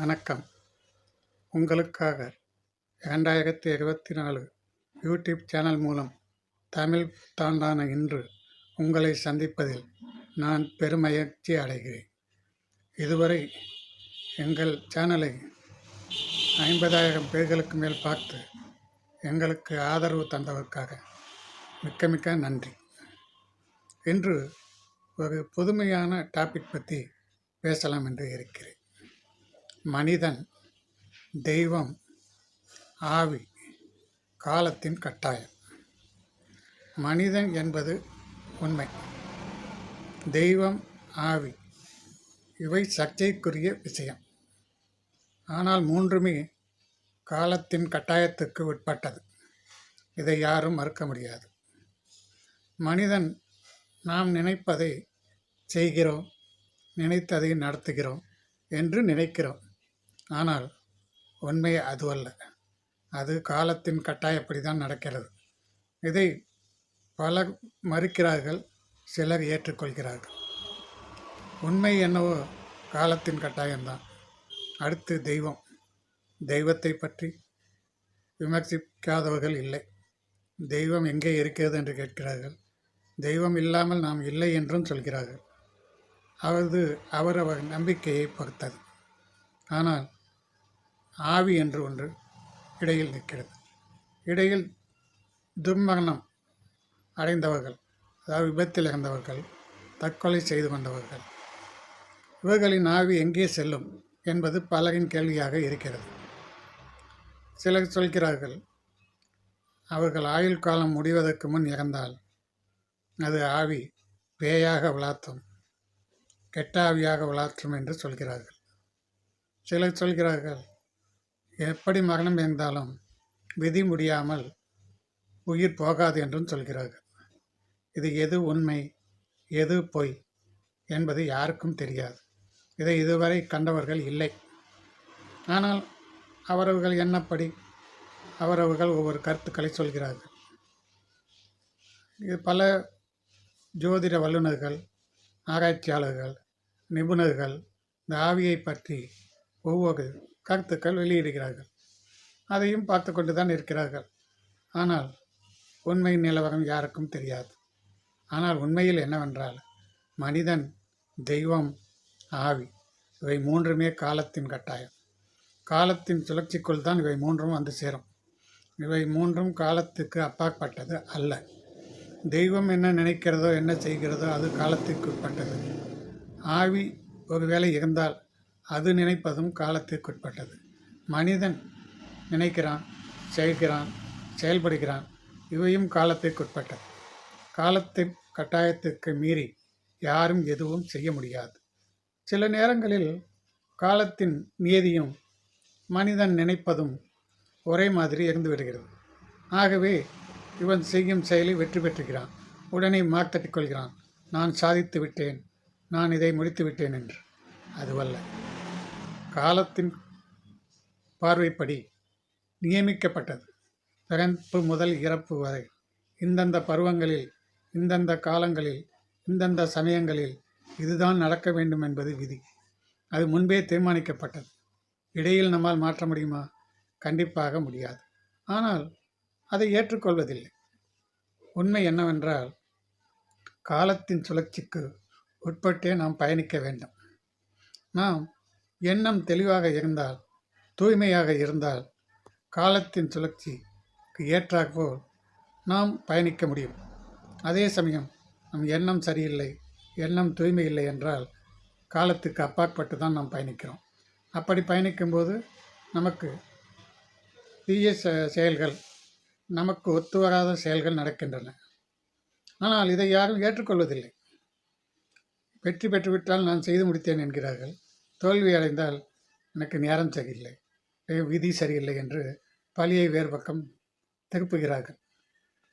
வணக்கம். உங்களுக்காக இரண்டாயிரத்தி இருபத்தி நாலு யூடியூப் சேனல் மூலம் தமிழ் புத்தாண்டான இன்று உங்களை சந்திப்பதில் நான் பெருமகிழ்ச்சி அடைகிறேன். இதுவரை எங்கள் சேனலை ஐம்பதாயிரம் பேர்களுக்கு மேல் பார்த்து எங்களுக்கு ஆதரவு தந்ததற்காக மிக்க மிக்க நன்றி. இன்று ஒரு புதுமையான டாபிக் பற்றி பேசலாம் என்று இருக்கிறேன். மனிதன் தெய்வம் ஆவி காலத்தின் கட்டாயம். மனிதன் என்பது உண்மை. தெய்வம் ஆவி இவை சர்ச்சைக்குரிய விஷயம். ஆனால் மூன்றுமே காலத்தின் கட்டாயத்துக்கு உட்பட்டது. இதை யாரும் மறுக்க முடியாது. மனிதன் நாம் நினைப்பதை செய்கிறோம் நினைத்ததை நடத்துகிறோம் என்று நினைக்கிறோம். ஆனால் உண்மை அதுவல்ல அது காலத்தின் கட்டாயப்படி தான் நடக்கிறது. இதை பலர் மறுக்கிறார்கள் சிலர் ஏற்றுக்கொள்கிறார்கள். உண்மை என்னவோ காலத்தின் கட்டாயம்தான். அடுத்து தெய்வம். தெய்வத்தை பற்றி விமர்சிக்காதவர்கள் இல்லை. தெய்வம் எங்கே இருக்கிறது என்று கேட்கிறார்கள். தெய்வம் இல்லாமல் நாம் இல்லை என்றும் சொல்கிறார்கள். அவரது அவரவர் நம்பிக்கையை பொறுத்தது. ஆனால் ஆவி என்று ஒன்று இடையில் நிற்கிறது. இடையில் துர்மரணம் அடைந்தவர்கள் அதாவது விபத்தில் இறந்தவர்கள் தற்கொலை செய்து கொண்டவர்கள் இவர்களின் ஆவி எங்கே செல்லும் என்பது பலரின் கேள்வியாக இருக்கிறது. சிலர் சொல்கிறார்கள் அவர்கள் ஆயுள் காலம் முடிவதற்கு முன் இறந்தால் அது ஆவி பேயாக விளாத்தும் கெட்ட ஆவியாக விளாற்றும் என்று சொல்கிறார்கள். சிலர் சொல்கிறார்கள் எப்படி மரணம் இருந்தாலும் விதி முடியாமல் உயிர் போகாது என்றும் சொல்கிறார்கள். இது எது உண்மை எது பொய் என்பது யாருக்கும் தெரியாது. இதை இதுவரை கண்டவர்கள் இல்லை. ஆனால் அவரவர்கள் என்னப்படி அவரவர்கள் ஒவ்வொரு கருத்துக்களை சொல்கிறார்கள். இது பல ஜோதிட வல்லுநர்கள் ஆராய்ச்சியாளர்கள் நிபுணர்கள் இந்த ஆவியை பற்றி ஒவ்வொரு கருத்துக்கள் வெளியிடுகிறார்கள். அதையும் பார்த்து கொண்டு தான் இருக்கிறார்கள். ஆனால் உண்மை நிலவரம் யாருக்கும் தெரியாது. ஆனால் உண்மையில் என்னவென்றால் மனிதன் தெய்வம் ஆவி இவை மூன்றுமே காலத்தின் கட்டாயம். காலத்தின் சுழற்சிக்குள் தான் இவை மூன்றும் வந்து சேரும். இவை மூன்றும் காலத்துக்கு அப்பாற்பட்டது அல்ல. தெய்வம் என்ன நினைக்கிறதோ என்ன செய்கிறதோ அது காலத்திற்கு உட்பட்டது ஆவி ஒருவேளை இருந்தால் அது நினைப்பதும் காலத்திற்குட்பட்டது. மனிதன் நினைக்கிறான் செய்கிறான் செயல்படுகிறான் இவையும் காலத்திற்குட்பட்டது. காலத்தின் கட்டாயத்திற்கு மீறி யாரும் எதுவும் செய்ய முடியாது. சில நேரங்களில் காலத்தின் நியதியும் மனிதன் நினைப்பதும் ஒரே மாதிரி இருந்து விடுகிறது. ஆகவே இவன் செய்யும் செயலை வெற்றி பெற்றுகிறான். உடனே மார்த்தட்டிக் கொள்கிறான் நான் சாதித்து விட்டேன் நான் இதை முடித்து விட்டேன் என்று. அதுவல்ல. காலத்தின் பார்வைப்படி நியமிக்கப்பட்டது. பிறப்பு முதல் இறப்பு வரை இந்தந்த பருவங்களில் இந்தந்த காலங்களில் இந்தந்த சமயங்களில் இதுதான் நடக்க வேண்டும் என்பது விதி. அது முன்பே தீர்மானிக்கப்பட்டது. இடையில் நம்மால் மாற்ற முடியுமா? கண்டிப்பாக முடியாது. ஆனால் அதை ஏற்றுக்கொள்வதில்லை. உண்மை என்னவென்றால் காலத்தின் சுழற்சிக்கு உட்பட்டே நாம் பயணிக்க வேண்டும். நாம் எண்ணம் தெளிவாக இருந்தால் தூய்மையாக இருந்தால் காலத்தின் சுழற்சிக்கு ஏற்றாற்போல் நாம் பயணிக்க முடியும். அதே சமயம் நம் எண்ணம் சரியில்லை எண்ணம் தூய்மை இல்லை என்றால் காலத்துக்கு அப்பாற்பட்டு தான் நாம் பயணிக்கிறோம். அப்படி பயணிக்கும்போது நமக்கு தீய செயல்கள் நமக்கு ஒத்து வராத செயல்கள் நடக்கின்றன. ஆனால் இதை யாரும் ஏற்றுக்கொள்வதில்லை. வெற்றி பெற்றுவிட்டால் நான் செய்து முடித்தேன் என்கிறார்கள். தோல்வி அடைந்தால் எனக்கு நேரம் சரியில்லை விதி சரியில்லை என்று பழியை வேறு பக்கம் திருப்புகிறார்கள்.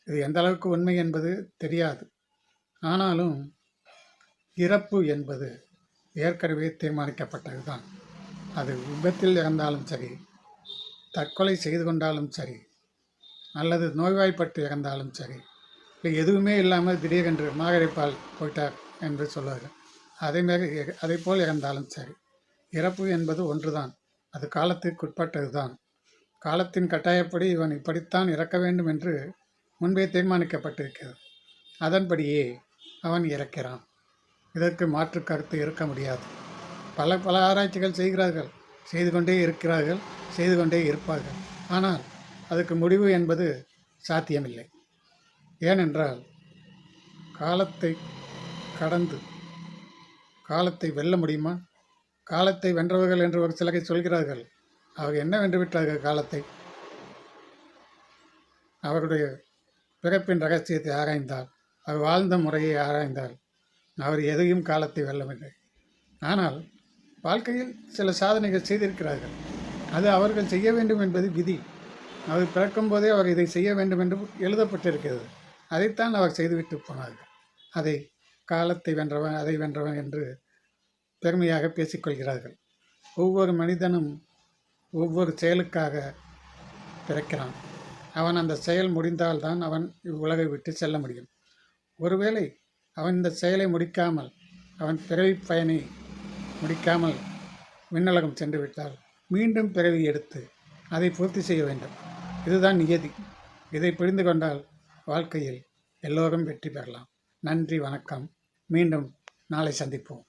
இது எந்த அளவுக்கு உண்மை என்பது தெரியாது. ஆனாலும் இறப்பு என்பது ஏற்கனவே தீர்மானிக்கப்பட்டது தான் அது விபத்தில் இறந்தாலும் சரி தற்கொலை செய்து கொண்டாலும் சரி அல்லது நோய்வாய்ப்பட்டு இறந்தாலும் சரி இல்லை எதுவுமே இல்லாமல் திடீரென்று மாகரைப்பால் போயிட்டார் என்று சொல்வார்கள். அதே மாதிரி அதே போல் இறந்தாலும் சரி. இறப்பு என்பது ஒன்றுதான் அது காலத்திற்கு தான் காலத்தின் கட்டாயப்படி இவன் இப்படித்தான் இறக்க வேண்டும் என்று முன்பே தீர்மானிக்கப்பட்டிருக்கிறது. அதன்படியே அவன் இறக்கிறான். இதற்கு மாற்று கருத்து இருக்க முடியாது. பல பல ஆராய்ச்சிகள் செய்கிறார்கள். செய்து கொண்டே இருக்கிறார்கள் செய்து கொண்டே இருப்பார்கள். ஆனால் அதுக்கு முடிவு என்பது சாத்தியமில்லை. ஏனென்றால் காலத்தை கடந்து காலத்தை வெல்ல முடியுமா? காலத்தை வென்றவர்கள் என்று ஒரு சிலரை சொல்கிறார்கள். அவர் என்ன வென்று விட்டார்கள் காலத்தை? அவருடைய பிறப்பின் ரகசியத்தை ஆராய்ந்தால் அவர் வாழ்ந்த முறையை ஆராய்ந்தால் அவர் எதையும் காலத்தை வெல்லவில்லை. ஆனால் வாழ்க்கையில் சில சாதனைகள் செய்திருக்கிறார்கள். அது அவர்கள் செய்ய வேண்டும் என்பது விதி. அவர் பிறக்கும் போதே அவர் இதை செய்ய வேண்டும் என்று எழுதப்பட்டிருக்கிறது. அதைத்தான் அவர் செய்துவிட்டு போனார்கள். அதை காலத்தை வென்றவன் அதை வென்றவன் என்று பெருமையாக பேசிக்கொள்கிறார்கள். ஒவ்வொரு மனிதனும் ஒவ்வொரு செயலுக்காக பிறக்கிறான். அவன் அந்த செயல் முடிந்தால்தான் அவன் இவ்வுலகை விட்டு செல்ல முடியும். ஒருவேளை அவன் இந்த செயலை முடிக்காமல் அவன் பிறவி பயனை முடிக்காமல் மின்னலகம் சென்று விட்டால் மீண்டும் பிறவி எடுத்து அதை பூர்த்தி செய்ய வேண்டும். இதுதான் நியதி. இதை புரிந்து கொண்டால் வாழ்க்கையில் எல்லோரும் வெற்றி பெறலாம். நன்றி வணக்கம். மீண்டும் நாளை சந்திப்போம்.